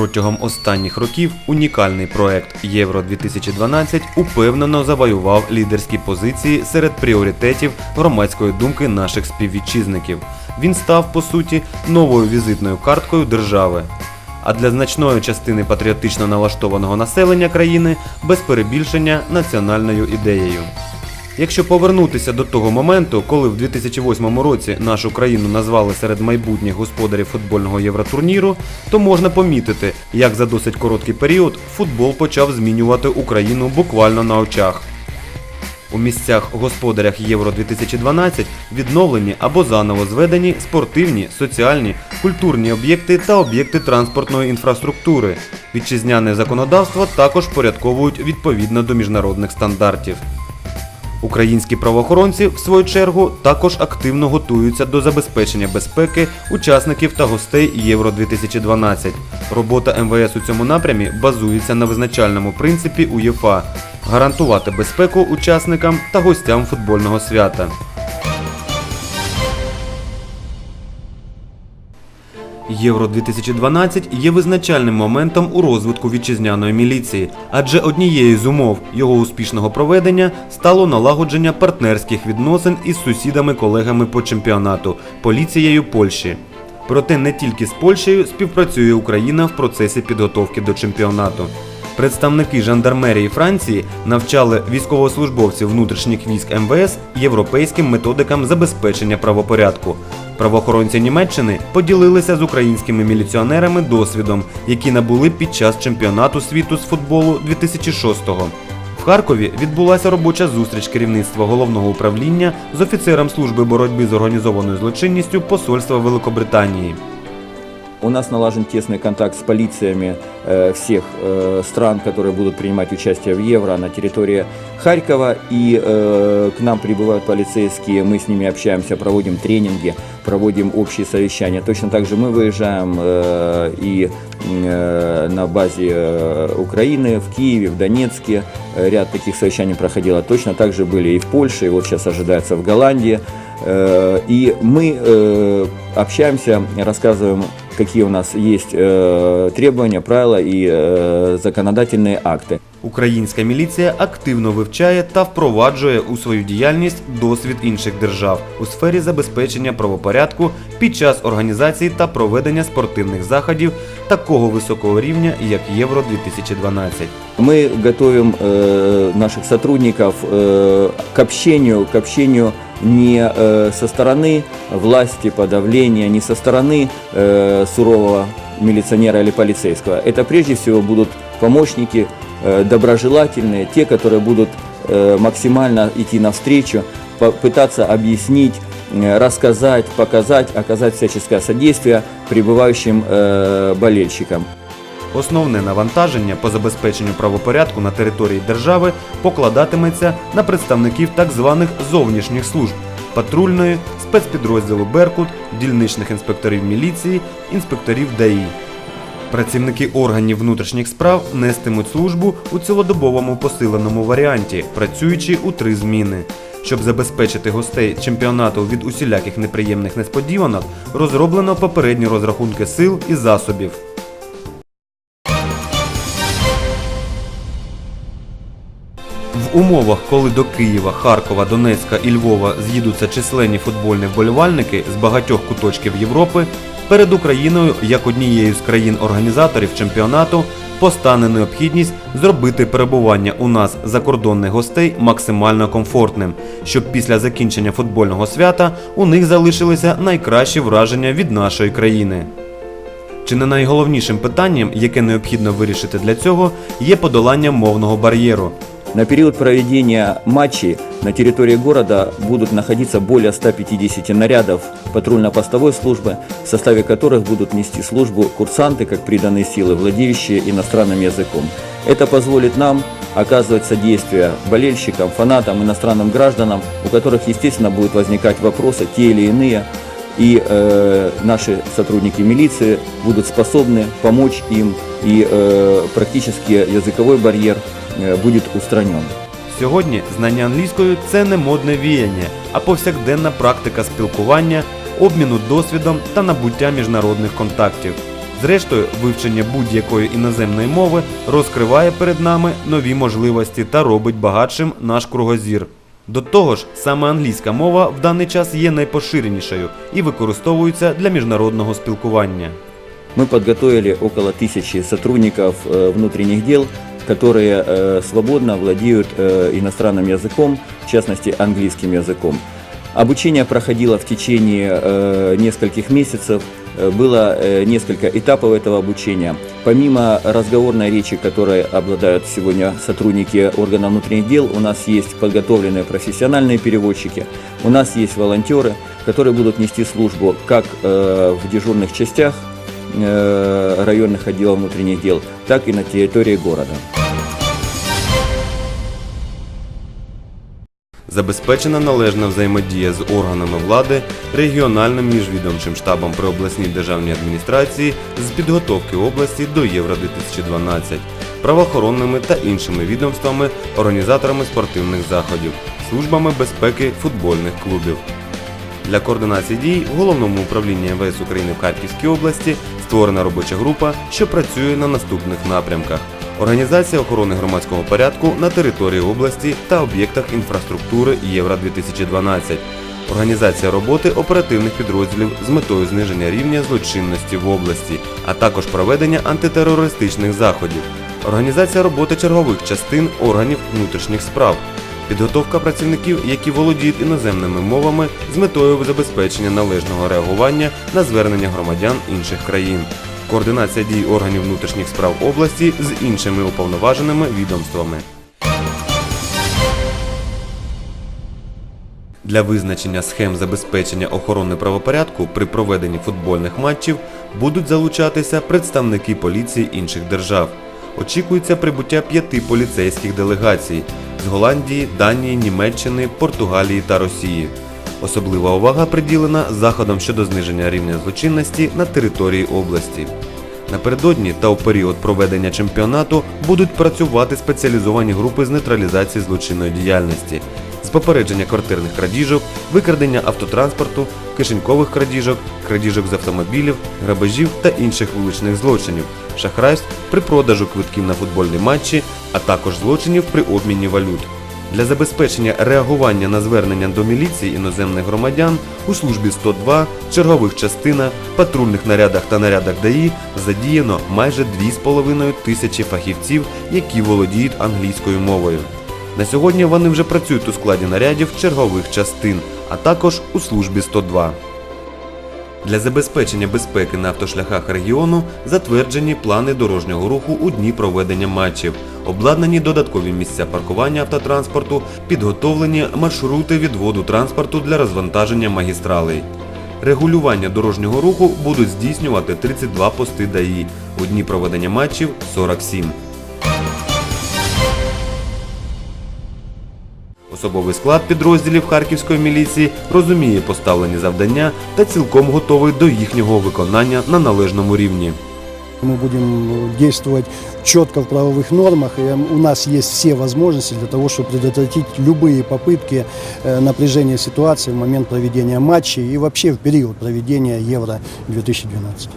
Протягом останніх років унікальний проект Євро 2012 упевнено завоював лідерські позиції серед пріоритетів громадської думки наших співвітчизників. Він став по суті новою візитною карткою держави. А для значної частини патріотично налаштованого населення країни без перебільшення національною ідеєю. Якщо повернутися до того моменту, коли в 2008 році нашу країну назвали серед майбутніх господарів футбольного євротурніру, то можна помітити, як за досить короткий період футбол почав змінювати Україну буквально на очах. У місцях господарях Євро 2012 відновлені або заново зведені спортивні, соціальні, культурні об'єкти та об'єкти транспортної інфраструктури. Вітчизняне законодавство також порядковують відповідно до міжнародних стандартів. Українські правоохоронці, в свою чергу, також активно готуються до забезпечення безпеки учасників та гостей Євро 2012. Робота МВС у цьому напрямі базується на визначальному принципі УЄФА гарантувати безпеку учасникам та гостям футбольного свята. Євро 2012 є визначальним моментом у розвитку вітчизняної міліції, адже однією з умов його успішного проведення стало налагодження партнерських відносин із сусідами-колегами по чемпіонату поліцією Польщі. Проте не тільки з Польщею співпрацює Україна в процесі підготовки до чемпіонату. Представники жандармерії Франції навчали військовослужбовців внутрішніх військ МВС європейським методикам забезпечення правопорядку. Правоохоронці Німеччини поділилися з українськими міліціонерами досвідом, які набули під час чемпіонату світу з футболу 2006-го. В Харкові відбулася робоча зустріч керівництва головного управління з офіцером служби боротьби з організованою злочинністю Посольства Великобританії. У нас налажен тесный контакт с полициями э, всех э, стран, которые будут принимать участие в Евро на территории Харькова. И э, к нам прибывают полицейские, мы с ними общаемся, проводим тренинги, проводим общие совещания. Точно так же мы выезжаем и на базе Украины, в Киеве, в Донецке. Ряд таких совещаний проходило. Точно так же были и в Польше, и вот сейчас ожидается в Голландии. И мы общаемся, рассказываем, какие у нас есть э, требования, правила и э, законодательные акты. Українська міліція активно вивчає та впроваджує у свою діяльність досвід інших держав у сфері забезпечення правопорядку під час організації та проведення спортивних заходів такого високого рівня, як Євро 2012. Мы готовим э, наших сотрудников э, к общению, к общению не э, со стороны власти, подавления, не со стороны сурового милиционера или полицейского. Это прежде всего будут помощники э, доброжелательные, те, которые будут э, максимально идти навстречу, пытаться объяснить, рассказать, показать, оказать всяческое содействие прибывающим э, болельщикам. Основне навантаження по забезпеченню правопорядку на території держави покладатиметься на представників так званих зовнішніх служб патрульної, спецпідрозділу Беркут, дільничних інспекторів міліції, інспекторів ДАІ. Працівники органів внутрішніх справ нестимуть службу у цілодобовому посиленому варіанті, працюючи у три зміни. Щоб забезпечити гостей чемпіонату від усіляких неприємних несподіванок, розроблено попередні розрахунки сил і засобів. В умовах, коли до Києва, Харкова, Донецька і Львова з'їдуться численні футбольні вболівальники з багатьох куточків Європи, перед Україною, як однією з країн-організаторів чемпіонату, постане необхідність зробити перебування у нас закордонних гостей максимально комфортним, щоб після закінчення футбольного свята у них залишилися найкращі враження від нашої країни. Чи не найголовнішим питанням, яке необхідно вирішити для цього, є подолання мовного бар'єру. На период проведения матчей на территории города будут находиться более 150 нарядов патрульно-постовой службы, в составе которых будут нести службу курсанты, как приданные силы, владеющие иностранным языком. Это позволит нам оказывать содействие болельщикам, фанатам, иностранным гражданам, у которых, естественно, будут возникать вопросы, те или иные, и э, наши сотрудники милиции будут способны помочь им, и э, практически языковой барьер будет устранен. Сьогодні знання англійської це не модне віяння, а повсякденна практика спілкування, обміну досвідом та набуття міжнародних контактів. Зрештою, вивчення будь-якої іноземної мови розкриває перед нами нові можливості та робить багатшим наш кругозір. До того ж, саме англійська мова в даний час є найпоширенішою і використовується для міжнародного спілкування. Мы подготовили около тысячи сотрудников э, внутренних дел, Которые э, свободно владеют э, иностранным языком, в частности английским языком. Обучение проходило в течение э, нескольких месяцев. Э, Было э, несколько этапов этого обучения. Помимо разговорной речи, которой обладают сегодня сотрудники органов внутренних дел, у нас есть подготовленные профессиональные переводчики, у нас есть волонтеры, которые будут нести службу как э, в дежурных частях э, районных отделов внутренних дел, так и на территории города. Забезпечена належна взаємодія з органами влади, регіональним міжвідомчим штабом при обласній державній адміністрації з підготовки області до Євро 2012, правоохоронними та іншими відомствами, організаторами спортивних заходів, службами безпеки футбольних клубів. Для координації дій в головному управлінні МВС України в Харківській області створена робоча група, що працює на наступних напрямках: організація охорони громадського порядку на території області та об'єктах інфраструктури Євро 2012, організація роботи оперативних підрозділів з метою зниження рівня злочинності в області, а також проведення антитерористичних заходів, організація роботи чергових частин органів внутрішніх справ. Підготовка працівників, які володіють іноземними мовами з метою забезпечення належного реагування на звернення громадян інших країн. Координація дій органів внутрішніх справ області з іншими уповноваженими відомствами. Для визначення схем забезпечення охорони правопорядку при проведенні футбольних матчів будуть залучатися представники поліції інших держав. Очікується прибуття п'яти поліцейських делегацій з Голландії, Данії, Німеччини, Португалії та Росії. Особлива увага приділена заходам щодо зниження рівня злочинності на території області. Напередодні та у період проведення чемпіонату будуть працювати спеціалізовані групи з нейтралізації злочинної діяльності, з попередження квартирних крадіжок, викрадення автотранспорту, кишенькових крадіжок, крадіжок з автомобілів, грабежів та інших вуличних злочинів, шахрайств при продажу квитків на футбольні матчі, а також злочинів при обміні валют. Для забезпечення реагування на звернення до міліції іноземних громадян у службі 102, чергових частинах, патрульних нарядах та нарядах ДАІ задіяно майже 2,5 тисячі фахівців, які володіють англійською мовою. На сьогодні вони вже працюють у складі нарядів чергових частин, а також у службі 102. Для забезпечення безпеки на автошляхах регіону затверджені плани дорожнього руху у дні проведення матчів, обладнані додаткові місця паркування автотранспорту, підготовлені маршрути відводу транспорту для розвантаження магістралей. Регулювання дорожнього руху будуть здійснювати 32 пости ДАІ, у дні проведення матчів 47. Особовий склад підрозділів Харківської міліції розуміє поставлені завдання та цілком готовий до їхнього виконання на належному рівні. Мы будем действовать четко в правовых нормах, и у нас есть все возможности для того, чтобы предотвратить любые попытки э, напряжения ситуации в момент проведения матчей и вообще в период проведения Евро-2012.